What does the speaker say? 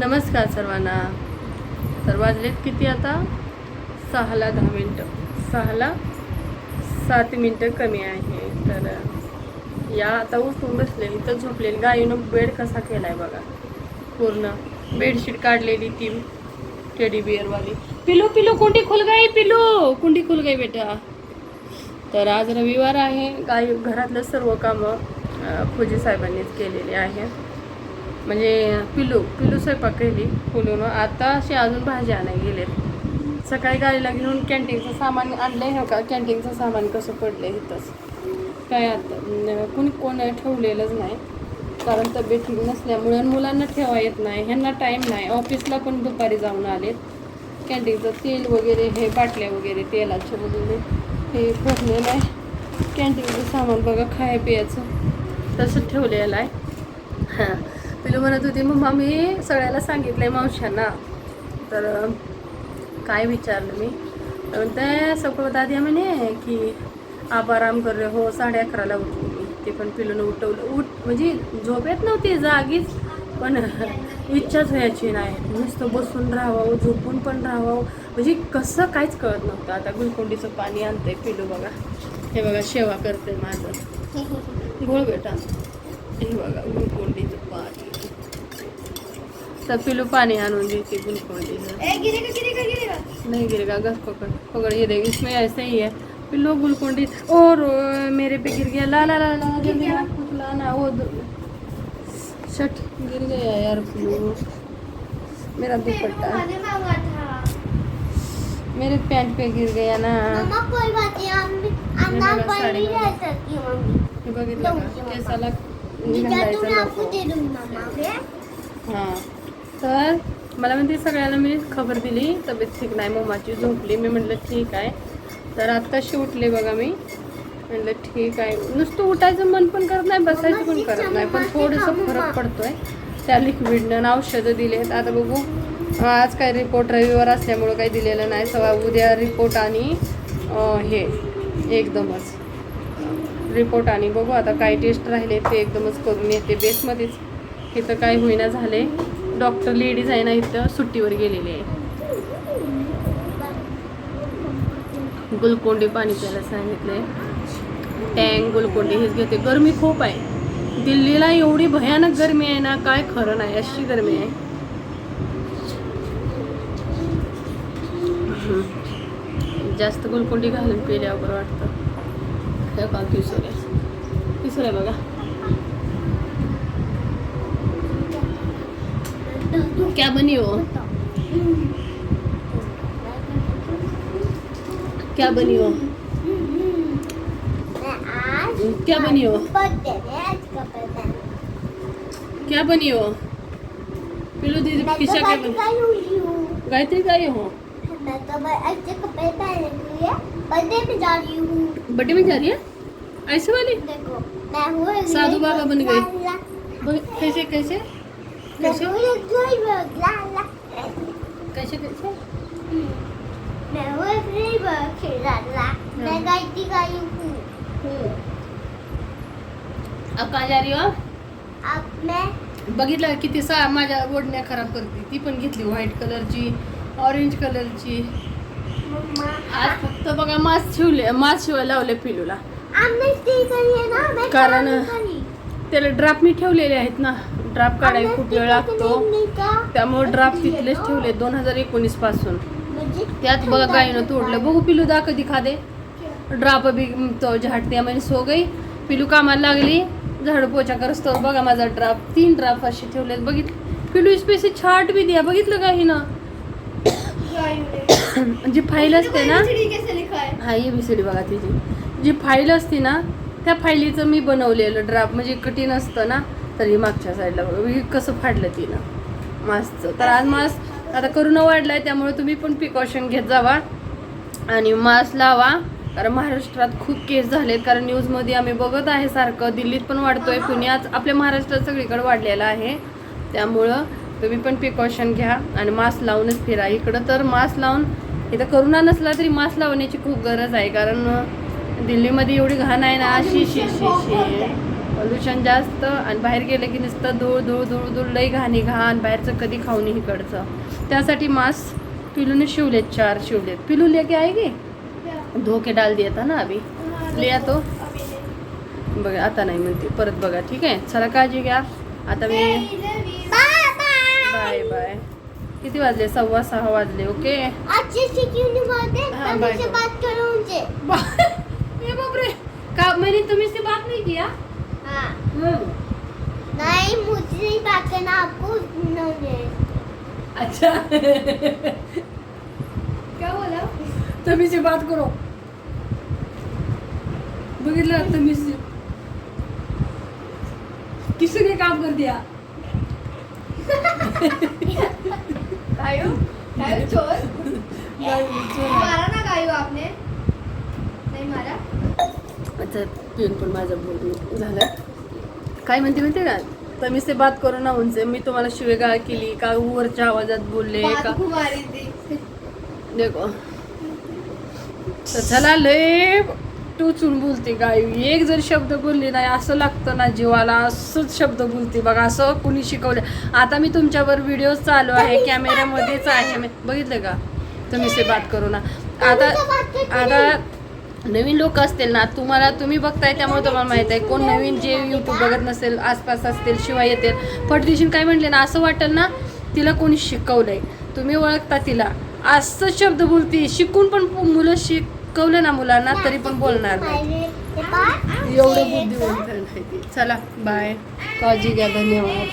नमस्कार सर्वांना. तर वाजलेत किती आता? सहाला दहा मिनटं. सहाला सात मिनटं कमी आहे. तर या आता उठून बसलेली तर झोपलेली. गायीनं बेड कसा केला आहे बघा. पूर्ण बेडशीट काढलेली ती टेडी बिअरवाली पिलू पिलू कुंडी खुल गाई पिलू. कुंडी खुल गाई बेटा. तर आज रविवार आहे. गाई घरातलं सर्व कामं फुजी साहेबांनीच केलेली आहे. म्हणजे पिलू पिलू स्वयंपाक केली पुलून आता असे अजून भाज्या आणायला गेले सकाळी गाडीला घेऊन कॅन्टीनचं सामान आणलंय हो का? कॅन्टीनचं सामान कसं पडलं आहे इथंच. काय आता कुणी कोण ठेवलेलंच नाही. कारण तब्येत ठीक नसल्यामुळे मुलांना ठेवा येत नाही. ह्यांना टाईम नाही. ऑफिसला पण दुपारी जाऊन आलेत. कॅन्टीनचं तेल वगैरे हे बाटल्या वगैरे तेलाचे वगैरे हे भरलेलं आहे. कॅन्टीनचं सामान बघा खाया पियाचं तसं ठेवलेलं आहे. हां. पिलू म्हणत होती मम्मा मी सगळ्याला सांगितलं आहे मावशांना तर काय विचारलं मी? तर म्हणते सगळं दादी म्हणे की आप आराम कर रहे हो साडे अकराला उठली मी. ते पण पिलून उठवलं. उठ म्हणजे झोप येत नव्हती जागीच पण इच्छाच व्हायची नाही. नुसतं बसून राहावं झोपून पण राहावं. म्हणजे कसं काहीच कळत नव्हतं. आता गुलकोंडीचं पाणी आणतंय पिलू बघा. हे बघा सेवा करते माझं. गोळ बेटा हे बघा गुलकोंडीचं. तर पिलू पाणी आणून देते गुलकोंडीचं नहीं गिरेगा गस पकड़ पकड़ ये देख इसमें ऐसे ही है। पिल्लो गुलकोंडी और मेरे पे गिर गया ला ला ला ला जल्दी ला कुछ लाना वो शट गिर गया यार पिल्लू मेरा दुपट्टा। मेरे पैंट पे गिर गया ना। कोई बात नहीं हम हम नाम पर ही। तर मला म्हणते सगळ्यांना मी खबर दिली तब्येत ठीक नाही मम्माची झोपली. मी म्हटलं ठीक आहे. तर आत्ताशी उठले बघा मी. म्हटलं ठीक आहे. नुसतं उठायचं मन पण करत नाही बसायचं पण करत नाही. पण थोडंसं फरक पडतोय. त्या लिक्विडनं औषधं दिलेत आता बघू आज काय रिपोर्ट रविवार असल्यामुळं काही दिलेलं नाही. सवा उद्या रिपोर्ट आणि हे एकदमच. रिपोर्ट आणि बघू आता काय टेस्ट राहिले ते एकदमच करून येते. बेसमध्येच. इथं काय होईना झाले. डॉक्टर लेडीज आहे ना इथं सुट्टीवर गेलेली आहे. गुलकोंडी पाणी प्यायला सांगितले टँग गुलकोंडी हेच घेते. गरमी खूप आहे. दिल्लीला एवढी भयानक गरमी आहे ना काय खरं नाही अशी गरमी आहे. जास्त गुलकोंडी घालून पिल्यावर वाटतं. काय का तिसऱ्या तिसऱ्या बघा. क्या बनी हो? क्या बनी हो? मैं आज क्या बनी हो? बर्थडे है आज का बर्थडे क्या बनी हो? पिलू दीदी मैं किशा तो क्या बच बनी गई हुई हूँ। गायत्री काय हो? मैं तो ब- अच्छे कपड़े पहने हुई है। बर्थडे में जा रही हूँ। बर्थडे में जा रही है? ऐसे वाली? देखो मैं हूँ एक साधु ड्राइवर, बाबा बन गई। ला, ला। बघ- कैसे कैसे? मैं कैसे। कैसे कैसे मैं एक ड्राइवर, ला, ला। मैं। गाड़ी गाई अब कहाँ जा रही अब मैं बघितलं किती सा माझ्या ओढण्या खराब करते ती पण घेतली व्हाईट कलरची ऑरेंज कलरची आज फक्त बघा मास्क शिवले मास्क शिवायला लावले पिलूला कारण-। त्याला ड्राफ्ट मी ठेवलेले आहेत ना ड्राफ्ट काढायला खूप वेळ लागतो? त्यामुळे ड्राफ्ट तिथलेच ठेवले दोन हजार एकोणीसपासून. मुझे त्यात बघा गायनं तोडलं. बघू पिलू दा कधी खादे ड्राप भी तो झाडते मैंने सो गई पिलू कामाला लागली झाडू पोछा करस तर बघा माझा ड्राप तीन ड्राप असे ठेवलेत. बघित पिलू स्पेसी छाट बी द्या. बघितलं का ही ना जी फाईल असते ना है हा ए बी सी डी बघा तिची. जी फाईल असते ना त्या फाईलीचं मी बनवलेलं ड्राफ्ट म्हणजे कठीण असतं ना. तरी मागच्या साईडला बघा. कसं फाडलं तिनं? मास्कचं तर आज मास्क आता करोना वाढलाय त्यामुळे तुम्ही पण प्रिकॉशन घेत जावा आणि मास्क लावा. कारण महाराष्ट्रात खूप केस झालेत. कारण न्यूजमध्ये आम्ही बघत आहे सारखं. दिल्लीत पण वाढतोय. पुण्यात आपल्या महाराष्ट्रात सगळीकडे वाढलेलं आहे. त्यामुळं तुम्ही पण प्रिकॉशन घ्या आणि मास्क लावूनच फिरा. इकडं तर मास्क लावून इथं करोना नसला तरी मास्क लावण्याची खूप गरज आहे. कारण दिल्लीमध्ये एवढी घाण आहे ना शी शी शी शी. पोल्युशन जास्त आणि बाहेर गेलं की नुसतं धूळ धूळ धूळ धूळ लई घाणी घाण बाहेरचं कधी खाऊ नये इकडचं. त्यासाठी मास्क पिलूने शिवलेत चार शिवलेत. पिलू लेके आहे की धोके डाल दिया था ना अभी? लिया तो? बघा आता नाही म्हणते. परत बघा ठीक आहे? चला काळजी घ्या. आता मी बाय बाय. किती वाजले? सव्वा सहा वाजले ओके? नहीं ये बापरे. का मैंने तुम्ही से बात नहीं किया हाँ नहीं मुझसे नहीं बात करना आपको अच्छा। क्या बोला? से बात करो। बघितलं तुम्ही से। किसने काम कर दिया? गायो गायो चोर। मारा ना गायो आपने? नहीं मारा? अच्छा पिऊन पण माझं बोलून झालं. काय म्हणते माहिती का? तुम्ही से बात करू ना उनसे. मी तुम्हाला शिवेगाळ केली का वरच्या आवाजात बोलले का देखो. तर चला लय टोचून बोलते गाय एक जर शब्द बोलली नाही असं लागतं ना जीवाला. असंच शब्द बोलते बघा असं कुणी शिकवलं. आता मी तुमच्यावर व्हिडिओ चालू आहे कॅमेऱ्यामध्येच आहे. मी बघितलं का? तुम्ही से बात करू ना. आता आता नवीन लोक असतील ना तुम्हाला तुम्ही बघताय त्यामुळे तुम्हाला माहीत आहे. कोण नवीन जे यूट्यूब बघत नसेल आसपास असतील शिवाय येतील. फटदिशीन काय म्हटले ना असं वाटेल ना तिला कोणी शिकवलंय. तुम्ही ओळखता तिला. असं शब्द बोलते. शिकून पण मुलं शिकवलं ना मुलांना तरी पण बोलणार नाही. एवढं बुद्धिवंत नाही चला बाय काळजी घ्या धन्यवाद.